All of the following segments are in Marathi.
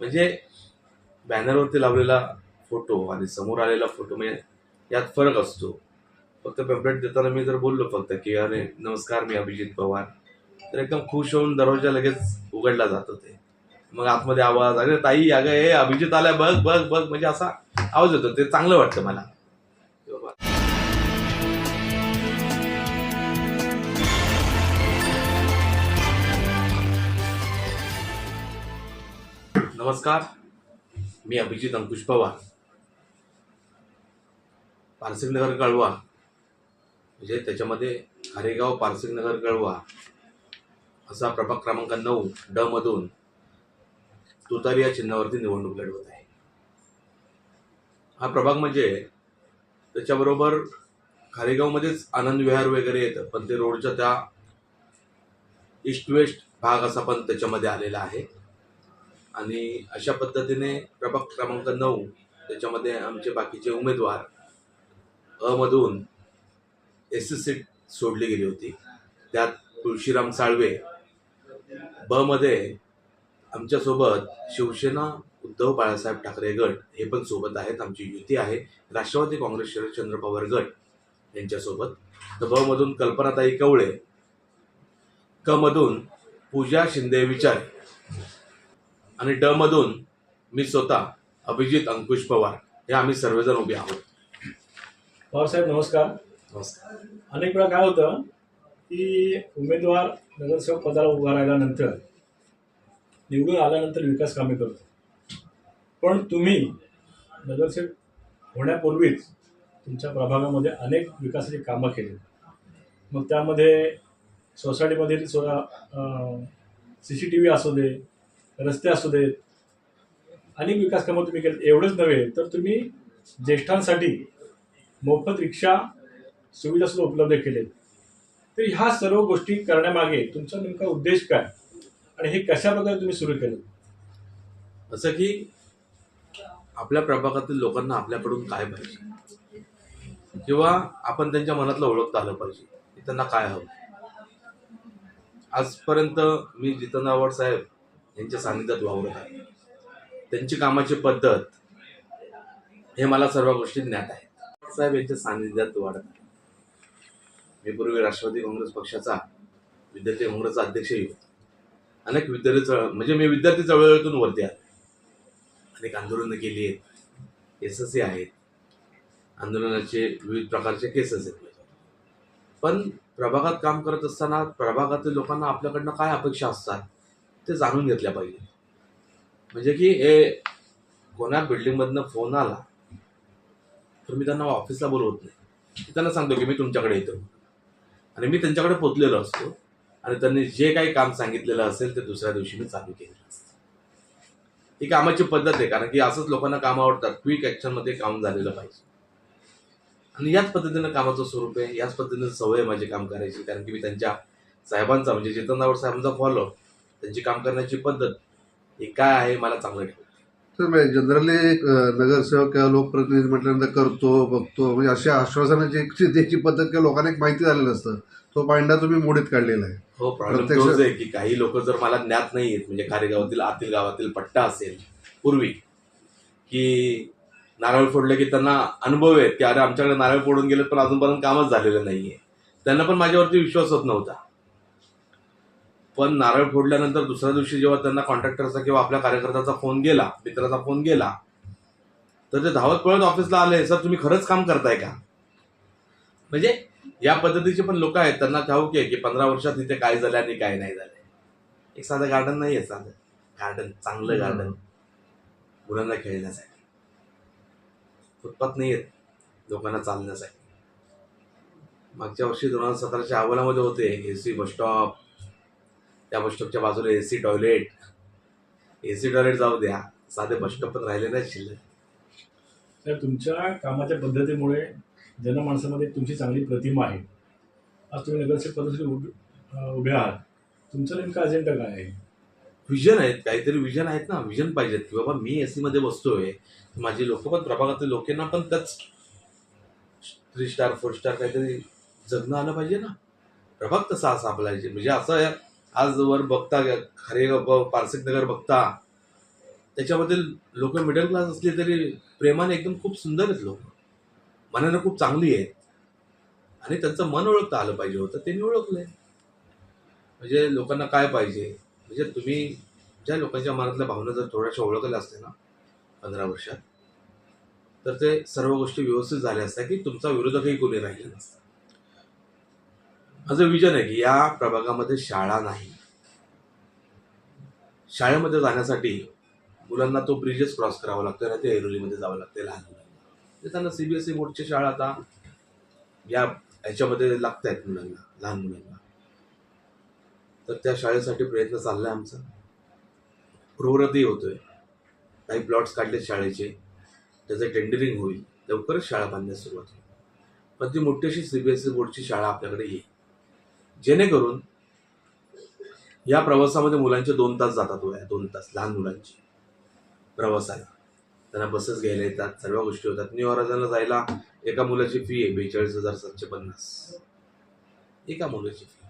म्हणजे बॅनरवरती लावलेला फोटो आणि समोर आलेला फोटो म्हणजे यात फरक असतो. फक्त पेम्पलेट देताना मी जर बोललो फक्त की अरे नमस्कार मी अभिजित पवार तर एकदम खुश होऊन दरवाजा लगेच उघडला जात ते मग आतमध्ये आवाज अरे ताई अगं हे अभिजित आलाय बघ बघ बघ म्हणजे असा आवाज येतो ते चांगलं वाटतं मला. नमस्कार मी अभिजित अंकुश पवार. पारसिकनगर कळवा. म्हणजे त्याच्यामध्ये हरेगाव पारसिकनगर कळवा. असा प्रभाग क्रमांक नऊ ड मधून तुतारी या चिन्हावरती निवडणूक लढवत आहे. हा प्रभाग म्हणजे त्याच्याबरोबर खारेगावमध्येच आनंद विहार वगैरे येतं पण ते रोडच्या त्या ईस्ट वेस्ट भाग असा पण त्याच्यामध्ये आलेला आहे. आणि अशा पद्धतीने प्रभाग क्रमांक नऊ त्याच्यामध्ये आमचे बाकीचे उमेदवार अ मधून एस एस सीट सोडली गेली होती. त्यात तुळशीराम साळवे बमध्ये आमच्यासोबत शिवसेना उद्धव बाळासाहेब ठाकरे गट हे पण सोबत आहेत आमची युती आहे राष्ट्रवादी काँग्रेस शरदचंद्र पवार गट यांच्यासोबत. तर ब मधून कल्पनाताई कवळे क मधून पूजा शिंदे विचार आणि ड मधून मी स्वतः अभिजित अंकुश पवार हे आम्ही सर्वजण उभे आहोत. पवारसाहेब नमस्कार. नमस्कार. अनेक वेळा काय होतं की उमेदवार नगरसेवक पदाला उभा राहिल्यानंतर निवडून आल्यानंतर विकास कामे करतो. पण तुम्ही नगरसेवक होण्यापूर्वीच तुमच्या प्रभागामध्ये अनेक विकासाची कामं केली. मग त्यामध्ये सोसायटीमधील सी सी टी व्ही असू दे रस्ते असू देत अनेक विकास कामं तुम्ही केलं एवढंच नव्हे तर तुम्ही ज्येष्ठांसाठी मोफत रिक्षा सुविधा सुद्धा उपलब्ध केलेत. तर ह्या सर्व गोष्टी करण्यामागे तुमचा नेमका उद्देश काय? आणि हे कशा प्रकारे तुम्ही सुरू केलं? असं की आपल्या प्रभागातील लोकांना आपल्याकडून काय पाहिजे? किंवा आपण त्यांच्या मनातलं ओळखता आलं पाहिजे त्यांना काय हवं? आजपर्यंत मी जितन आव्हाड साहेब यांच्या सानिध्यात वावरत आहे. त्यांची कामाची पद्धत हे मला सर्व गोष्टी ज्ञात आहेत साहेब यांच्या सानिध्यात वाढत आहे. मी पूर्वी राष्ट्रवादी काँग्रेस पक्षाचा विद्यार्थी काँग्रेसचा अध्यक्षही होतो अनेक विद्यार्थी चळ म्हणजे मी विद्यार्थी चळवळीतून वरती आलो. अनेक आंदोलनं केली आहेत. एस एस आहेत. आंदोलनाचे विविध प्रकारचे केसेस आहेत. पण प्रभागात काम करत असताना प्रभागातील लोकांना आपल्याकडनं काय अपेक्षा असतात? ते जाणून घेतल्या पाहिजे. म्हणजे की हे कोणा बिल्डिंगमधनं फोन आला तर मी त्यांना ऑफिसला बोलवत नाही. मी त्यांना सांगतो की मी तुमच्याकडे येतो. आणि मी त्यांच्याकडे पोचलेलो असतो आणि त्यांनी जे काही काम सांगितलेलं असेल ते दुसऱ्या दिवशी मी चालू केलेलं असतं. ही कामाची पद्धत आहे कारण की असंच लोकांना काम आवडतात. क्विक ॲक्शनमध्ये काम झालेलं पाहिजे. आणि याच पद्धतीनं कामाचं स्वरूप आहे याच पद्धतीनं सवय माझे काम करायची कारण की मी त्यांच्या साहेबांचा म्हणजे जितेंद्र साहेबांचा फॉलो त्यांची काम करण्याची पद्धत हे काय आहे मला चांगलं ठेवतं तर जनरली नगरसेवक किंवा लोकप्रतिनिधी म्हटल्यानंतर करतो बघतो. म्हणजे अशा आश्वासनाची त्याची पद्धत किंवा लोकांना एक माहिती झालेलं असतं. तो पांडा तुम्ही मोडीत काढलेला आहे. हो प्रत्यक्ष- आहे की काही लोक जर मला ज्ञात नाही आहेत म्हणजे खारेगावातील आतील गावातील पट्टा असेल पूर्वी की नारळ फोडले की त्यांना अनुभव आहेत की अरे आमच्याकडे नारळ फोडून गेले पण अजूनपर्यंत कामच झालेलं नाहीये. त्यांना पण माझ्यावरती विश्वास होत नव्हता. पण नारळ फोडल्यानंतर दुसऱ्या दिवशी जेव्हा त्यांना कॉन्ट्रॅक्टरचा किंवा आपल्या कार्यकर्त्याचा फोन गेला मित्राचा फोन गेला तर ते धावत पळत ऑफिसला आले सर तुम्ही खरंच काम करताय का? म्हणजे या पद्धतीचे पण लोक आहेत त्यांना ठाऊक आहे की पंधरा वर्षात इथे काय झालं आणि काय नाही झालं. एक साधं गार्डन नाही आहे साधं. गार्डन चांगलं गार्डन मुलांना खेळण्यासाठी. फुटपाथ नाही आहेत लोकांना चालण्यासाठी. मागच्या वर्षी दोन हजार सतराच्या अहवालामध्ये होते ए सी बसस्टॉप त्या बसस्टॉपच्या बाजूला A C toilet A C toilet जाऊ द्या. साधे बसस्टॉप पण राहिले नाही शिल्लक. तर तुमच्या कामाच्या पद्धतीमुळे जनमानसामध्ये तुमची चांगली प्रतिमा आहे. आज तुम्ही नगरसेवक पदासाठी उभे आहात. तुमचा नेमका अजेंडा काय आहे? विजन आहेत. काहीतरी विजन आहेत ना. विजन पाहिजेत की बाबा मी एसी मध्ये बसतोय. माझी लोक पण प्रभागातील लोकांना पण त्याच थ्री स्टार फोर स्टार काहीतरी जगणं आलं पाहिजे ना. प्रभाग तसा असा आपला म्हणजे असं आज वर बघता खरे पारसिक नगर बघता त्याच्यामध्ये लोक मिडल क्लास असले तरी प्रेमाने एकदम खूप सुंदर आहेत लोक. मनानं खूप चांगली आहेत. आणि त्यांचं मन ओळखता आलं पाहिजे होतं त्यांनी ओळखलंय. म्हणजे लोकांना काय पाहिजे? म्हणजे तुम्ही ज्या लोकांच्या मनातल्या भावना जर थोड्याशा ओळखल्या असत्या ना पंधरा वर्षात तर ते सर्व गोष्टी व्यवस्थित झाल्या असत्या की तुमचा विरोधकही कोणी राहिला नसता. माझं विजन आहे की या प्रभागामध्ये शाळा नाही. शाळेमध्ये जाण्यासाठी मुलांना तो ब्रिजेस क्रॉस करावा लागतो आणि ते ऐरोलीमध्ये जावं लागते लहान मुलांना. बी त्यांना सीबीएसई बोर्डची शाळा आता या ह्याच्यामध्ये लागत आहेत मुलांना लहान मुलांना. तर त्या शाळेसाठी प्रयत्न चाललाय आमचा. प्रवृत्ती होतोय. काही प्लॉट्स काढले शाळेचे. त्याचं टेंडरिंग होईल. लवकरच शाळा बांधण्यास सुरुवात होईल. पण ती मोठी अशी सीबीएसई बोर्डची शाळा आपल्याकडे येईल. जेणेकरून या प्रवासामध्ये मुलांचे दोन तास जातात वया दोन तास लहान मुलांची. प्रवासाला. त्यांना बसेस घ्यायला येतात सर्व गोष्टी होतात. न्यू जायला एका मुलाची फी आहे बेचाळीस हजार सातशे पन्नास. एका मुलाची फी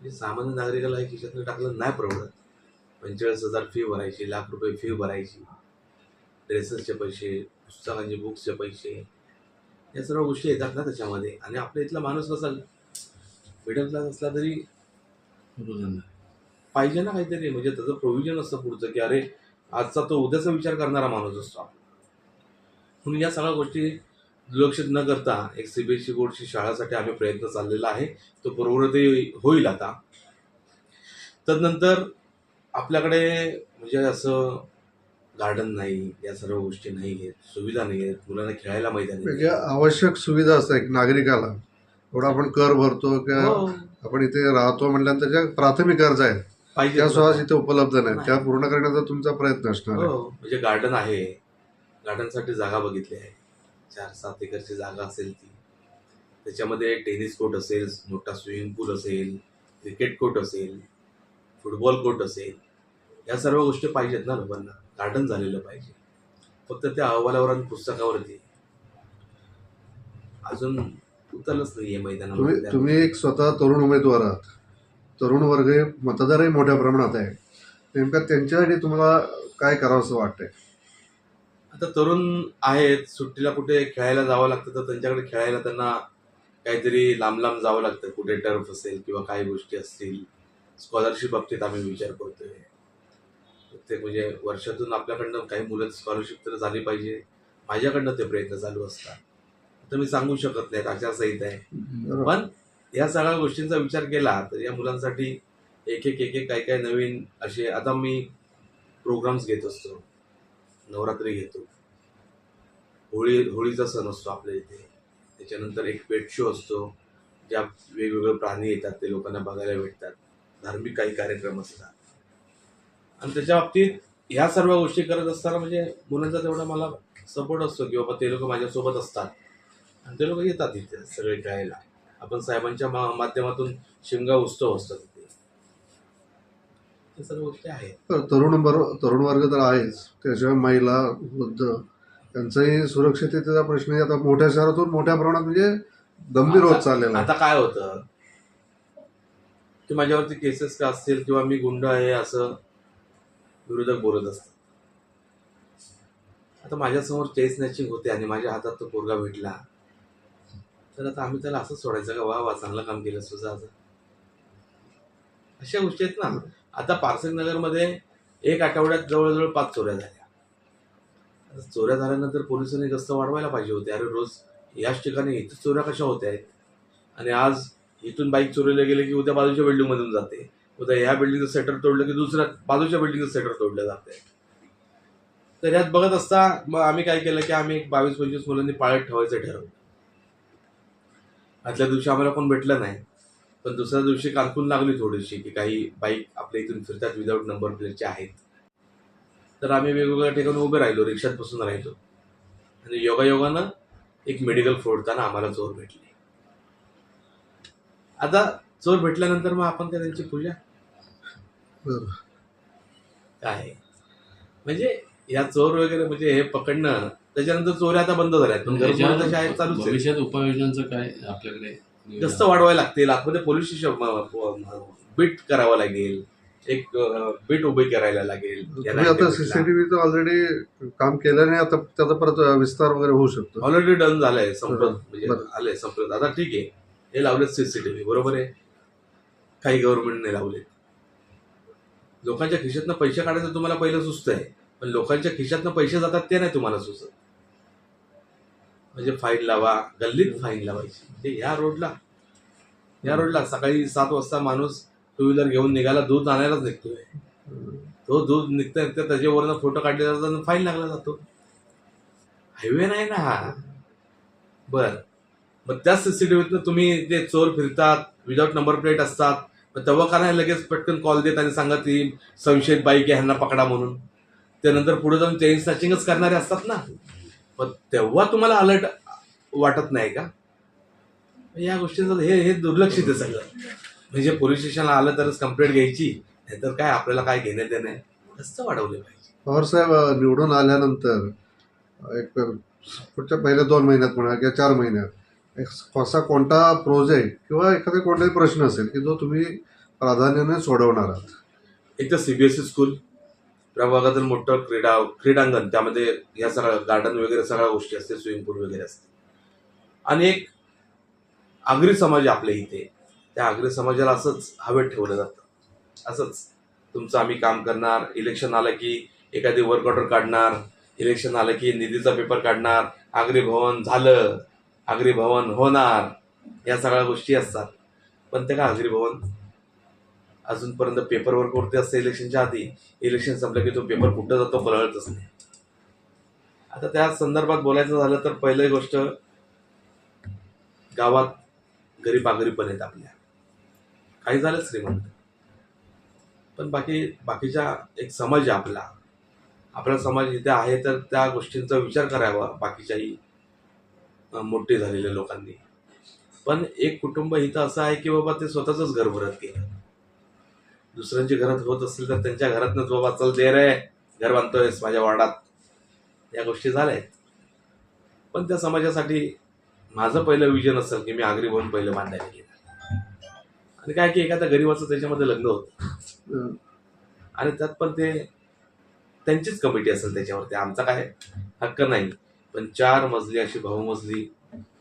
म्हणजे सामान्य नागरिकाला हे खिशातनं टाकलं नाही परवडत. पंचेचाळीस हजार फी भरायची लाख रुपये फी भरायची. ड्रेसेसचे पैसे पुस्तकांचे बुक्सचे पैसे. या सर्व गोष्टी येतात ना त्याच्यामध्ये. आणि आपल्या इथला माणूस कसा मिडल क्लास असला तरी पाहिजे ना काहीतरी म्हणजे त्याचं प्रोव्हिजन असतं पुढचं की अरे आजचा तो उद्याचा विचार करणारा माणूस असतो. म्हणून या सगळ्या गोष्टी दुर्लक्षित न करता एक सीबीएसई बोर्डची शाळासाठी आम्ही प्रयत्न चाललेला आहे. तो पूर्ववृत्ती होईल आता. तदनंतर आपल्याकडे म्हणजे असं गार्डन नाही या सर्व गोष्टी नाही आहेत सुविधा नाही आहेत. मुलांना खेळायला मैदानी म्हणजे. आवश्यक सुविधा असतात एक नागरिकाला. एवढा आपण कर भरतो किंवा हो, आपण इथे राहतो म्हटल्यानंतर ज्या प्राथमिक गरजा आहेत पाहिजे त्या सुद्धा इथे उपलब्ध नाहीत. नाही. त्या पूर्ण करण्याचा तुमचा प्रयत्न असणार आहे. हो. म्हणजे गार्डन आहे. गार्डनसाठी जागा बघितली आहे. चार सात एकरची जागा असेल ती. त्याच्यामध्ये टेनिस कोर्ट असेल मोठा स्विमिंग पूल असेल क्रिकेट कोर्ट असेल फुटबॉल कोर्ट असेल. या सर्व गोष्टी पाहिजेत ना लोकांना. गार्डन झालेलं पाहिजे. फक्त त्या अहवालावर आणि पुस्तकावरती. अजून उतरलंच नाहीये तुम्ही मैदानामध्ये. तुम्ही एक स्वतः तरुण उमेदवार आहात. तरुण वर्ग हे मतदारही मोठ्या प्रमाणात आहे. नेमकं त्यांच्यासाठी तुम्हाला काय करावं असं वाटतंय? आता तरुण आहेत सुट्टीला कुठे खेळायला जावं लागतं तर त्यांच्याकडे खेळायला त्यांना काहीतरी लांब लांब जावं लागतं. कुठे टर्फ असेल किंवा काही गोष्टी असतील. स्कॉलरशिप बाबतीत आम्ही विचार करतोय. प्रत्येक म्हणजे वर्षातून आपल्याकडनं काही मुलं स्कॉलरशिप तर झाली पाहिजे. माझ्याकडनं ते प्रयत्न चालू असतात. तर मी सांगू शकत नाही आचारसंहिता आहे. पण या सगळ्या गोष्टींचा विचार केला तर या मुलांसाठी एक एक एक एक काय काय नवीन असे आता मी प्रोग्राम्स घेत असतो. नवरात्री घेतो. होळी होळीचा सण असतो आपल्या इथे. त्याच्यानंतर एक पेट शो असतो. ज्या वेगवेगळे प्राणी येतात ते लोकांना बघायला भेटतात. धार्मिक काही कार्यक्रम असतात. आणि त्याच्या बाबतीत ह्या सर्व गोष्टी करत असताना म्हणजे मुलांचा तेवढा मला सपोर्ट असतो की बाबा ते लोक माझ्यासोबत असतात. आणि ते लोक येतात इथे सगळे खेळायला आपण साहेबांच्या मा माध्यमातून शिमगा उत्सव असतो तिथे. सर्व गोष्टी आहेत. तर तरुण बरो तरुण वर्ग तर आहेच. त्याशिवाय महिला वृद्ध त्यांचाही सुरक्षिततेचा प्रश्न आता मोठ्या शहरातून मोठ्या प्रमाणात म्हणजे गंभीर होत चाललेला आहे. आता काय होतं? की माझ्यावरती केसेस का असतील किंवा मी गुंड आहे असं विरोधक बोलत असतात. आता माझ्यासमोर चेस स्नॅचिंग होते आणि माझ्या हातात तो पोरगा भेटला. तर आता आम्ही त्याला असंच सोडायचं का? वा वा चांगलं काम केलं तुझं आज अशा गोष्टी आहेत ना. आता पार्सल नगरमध्ये एक आठवड्यात जवळजवळ पाच चोऱ्या झाल्या. आता चोऱ्या झाल्यानंतर पोलिसांनी गस्त वाढवायला पाहिजे होते. अरे रोज याच ठिकाणी इथं चोऱ्या कशा होत आहेत? आणि आज इथून बाईक चोरीला गेले की उद्या बाजूच्या बिल्डिंग मधून जाते. उद्या ह्या बिल्डिंगचं सेटर तोडलं की दुसऱ्या बाजूच्या बिल्डिंगचं सेटर तोडलं जाते. तर यात बघत असता मग आम्ही काय केलं की आम्ही एक बावीस पंचवीस मुलांनी पाळत ठेवायचं ठरवलं. आदल्या दिवशी आम्हाला कोण भेटलं नाही. पण दुसऱ्या दिवशी कानकून लागली थोडीशी की काही बाईक आपल्या इथून फिरतात विदाऊट नंबर प्लेटचे आहेत. तर आम्ही वेगवेगळ्या ठिकाणी उभे राहिलो रिक्षात बसून राहिलो. आणि योगायोगानं एक मेडिकल फोडताना आम्हाला चोर भेटले. आता चोर भेटल्यानंतर मग आपण काय त्यांची पूजा. काय? म्हणजे या चोर वगैरे म्हणजे हे पकडणं त्याच्यानंतर चोऱ्या आता बंद झाल्या तशा आहेत चालूच आहे. भविष्यात उपाययोजनांचं काय आपल्याकडे? जास्त वाढवायला लागतील. आतमध्ये पोलीस स्टेशन बीट करावं लागेल. एक बीट उभी करायला लागेल. आता 90 बीटला. सीसीटीव्हीचं ऑलरेडी काम केल्याने आता त्याचा परत विस्तार वगैरे होऊ शकतो. ऑलरेडी डन झालंय संपत म्हणजे. आलंय संपत. आता ठीक आहे. हे लावलेत सीसीटीव्ही बरोबर आहे? काही गव्हर्नमेंटने लावले लोकांच्या खिशातनं पैसे काढायचं तुम्हाला पहिलं सुचत आहे. पण लोकांच्या खिशातनं पैसे जातात ते नाही तुम्हाला सुचत. म्हणजे फाईन लावा गल्लीत फाईन लावायची. म्हणजे ह्या रोडला या रोडला सकाळी सात वाजता माणूस टू व्हीलर घेऊन निघाला दूध आणायलाच निघतोय. तो दूध निघता निघता त्याच्यावरनं फोटो काढले जातात आणि फाईन लागला जातो. हायवे नाही ना हा. बर. मग त्या सीसीटीव्हीतनं तुम्ही ते चोर फिरतात विदाऊट नंबर प्लेट असतात मग तेव्हा का नाही लगेच पटकन कॉल देत आणि सांगत ती संशयित बाईक आहे ह्यांना पकडा म्हणून. त्यानंतर पुढे जाऊन चेन स्नॅचिंगच करणारे असतात ना. मग तेव्हा तुम्हाला अलर्ट वाटत नाही का? या गोष्टीचं हे हे दुर्लक्षित आहे सगळं. म्हणजे पोलीस स्टेशनला आलं तरच कंप्लेंट घ्यायची नाहीतर काय आपल्याला काय घेणे देणे कसं वाढवले पाहिजे? पवार साहेब निवडून आल्यानंतर एक पुढच्या पहिल्या दोन महिन्यात म्हणा किंवा चार महिन्यात एक असा कोणता प्रोजेक्ट किंवा एखादा कोणताही प्रश्न असेल की जो तुम्ही प्राधान्याने सोडवणार आहात. एक तर सीबीएसई स्कूल प्रभागातील मोठं क्रीडा क्रीडांगण त्यामध्ये या सगळ्या गार्डन वगैरे सगळ्या गोष्टी असते स्विमिंग पूल वगैरे असते आणि एक आगरी समाज आपल्या इथे. त्या आगरी समाजाला असंच हवेत ठेवलं जातं. असंच. तुमचं आम्ही काम करणार इलेक्शन आलं की एखादी वर्क ऑर्डर काढणार इलेक्शन आलं की निधीचा पेपर काढणार आगरी भवन झालं आगरी भवन होणार या सगळ्या गोष्टी असतात. पण ते का आगरी भवन? अजूनपर्यंत पेपर वर्क वरती असतं इलेक्शनच्या आधी इलेक्शन संपलं की तो पेपर कुठं जातो बळतच नाही आता त्या संदर्भात बोलायचं झालं तर पहिली गोष्ट गावात गरीब आगरी आहेत आपल्या. काही झालं श्रीमंत. पण बाकी बाकीच्या एक समाज आहे आपला. आपला समाज इथे आहे तर त्या गोष्टींचा विचार करावा बाकीच्याही मोठे झालेल्या लोकांनी. पण एक कुटुंब इथं असं आहे की बाबा ते स्वतःच घर भरत गेलं. दुसऱ्यांची घरात होत असतील तर त्यांच्या घरातनंच बाबा चल दे रे घर बांधतोयस माझ्या वार्डात या गोष्टी झाल्या आहेत पण त्या समाजासाठी माझं पहिलं विजन असेल की मी आगरी भवन पहिलं बांधायला गेलं. आणि काय की एखाद्या गरीबाचं त्याच्यामध्ये लग्न होतं. आणि त्यात पण ते त्यांचीच कमिटी असेल त्याच्यावरती. आमचा काय हक्क नाही. पण चार मजली अशी बहुमजली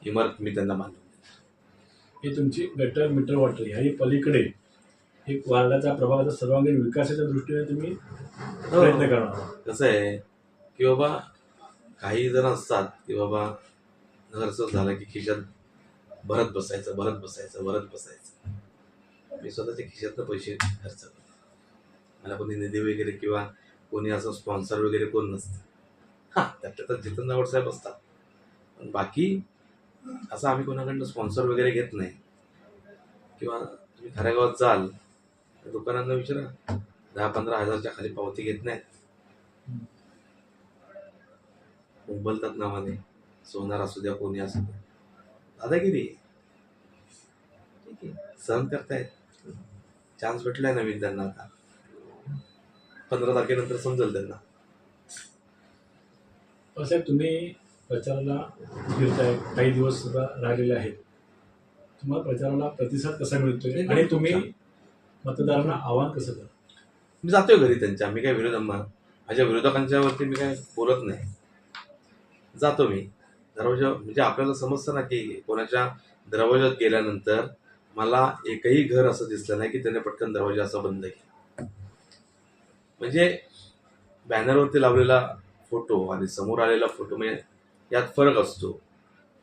इमारत मी त्यांना दिली. ही तुमची गटर मीटर वॉटर ह्याही पलीकडे एक वार्डाचा प्रभागाचा सर्वांगीण विकासाच्या दृष्टीने तुम्ही प्रयत्न करणार. कसं आहे की बाबा काही जण असतात की बाबा नगरसेवक झालं की खिशात भरत बसायचं भरत बसायचं भरत बसायचं. मी स्वतःच्या खिशातनं पैसे खर्च करतो. मला कोणी निधी वगैरे किंवा कोणी असं स्पॉन्सर वगैरे कोण नसतं. हां त्याच्या तर जितेंद्र नावड साहेब असतात. पण बाकी असं आम्ही कोणाकडनं स्पॉन्सर वगैरे घेत नाही. किंवा तुम्ही खऱ्या गावात जाल तर दुकानांना विचारा. दहा पंधरा हजारच्या खाली पावती घेत नाहीत. उंबलतात नावाने सोनार असू द्या कोणी असू द्या. दादागिरी. आहे. ठीक आहे. सहन करतायत. चान्स भेटलाय नवीन त्यांना आता. पंधरा तारखेनंतर समजेल त्यांना. साहेब तुम्ही प्रचाराला फिरताय. काही दिवस सुद्धा राहिलेले आहेत. तुम्हाला प्रचाराला प्रतिसाद कसा मिळतोय? आणि तुम्ही. मतदारांना आवाहन कसं करता मी जातोय घरी त्यांच्या मी काय विरोध माझ्या विरोधकांच्या वरती मी काय बोलत नाही. जातो मी. दरवाजा म्हणजे आपल्याला समजतं ना की कोणाच्या दरवाजात गेल्यानंतर मला एकही घर असं दिसलं नाही की त्याने पटकन दरवाजा असा बंद केला. म्हणजे बॅनरवरती लावलेला फोटो आणि समोर आलेला फोटो म्हणजे यात फरक असतो.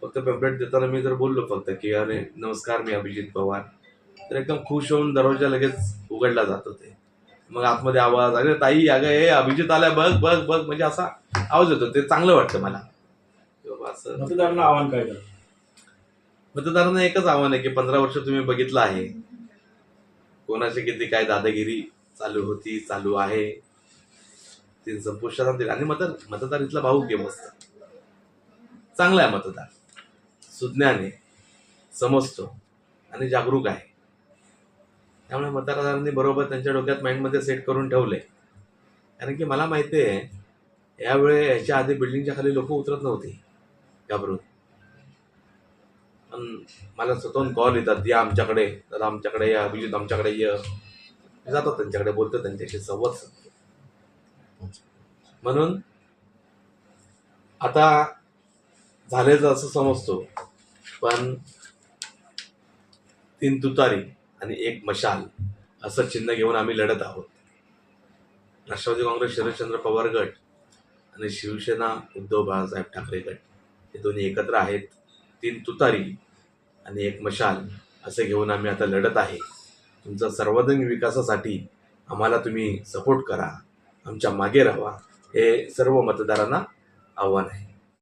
फक्त पेम्पलेट देताना मी जर बोललो फक्त की अरे नमस्कार मी अभिजित पवार. तर एकदम खुश होऊन दरवाजा लगेच उघडला जातो ते मग आतमध्ये आवाज अरे ताई अगं हे अभिजित आलाय बघ बघ बघ. म्हणजे असा आवाज येतो ते चांगलं वाटतं मला. असं मतदारांना आवाहन काय मतदारांना एकच आव्हान आहे की पंधरा वर्ष तुम्ही बघितलं आहे. कोणाची किती काय दादागिरी चालू होती चालू आहे. ती संपुष्टात आणतील आणि मत मतदार इथला भाऊ घे मस्त. चांगला आहे मतदार. सुज्ञान समजतो. आणि जागरूक आहे. त्यामुळे मतदारांनी बरोबर त्यांच्या डोक्यात माइंडमध्ये सेट करून ठेवले कारण की मला माहिती आहे यावेळे याच्या आधी बिल्डिंगच्या खाली लोक उतरत नव्हती घाबरून. पण मला स्वतःहून कॉल येतात या आमच्याकडे दादा आमच्याकडे या अभिजित आमच्याकडे ये. जातात जातो त्यांच्याकडे बोलतो त्यांच्याशी संवाद साधतो. म्हणून आता झालेच असं समजतो पण तीन तुतारी आणि एक मशाल असं चिन्ह घेऊन आम्ही लढत आहोत. राष्ट्रवादी काँग्रेस शरदचंद्र पवार गट आणि शिवसेना उद्धव बाळासाहेब ठाकरे गट. हे दोन्ही एकत्र आहेत. तीन तुतारी आणि एक मशाल असे घेऊन आम्ही आता लढत आहे. तुमचा सर्वांगीण विकासासाठी आम्हाला तुम्ही सपोर्ट करा. आमच्या मागे राहा. हे सर्व मतदारांना आव्हान आहे.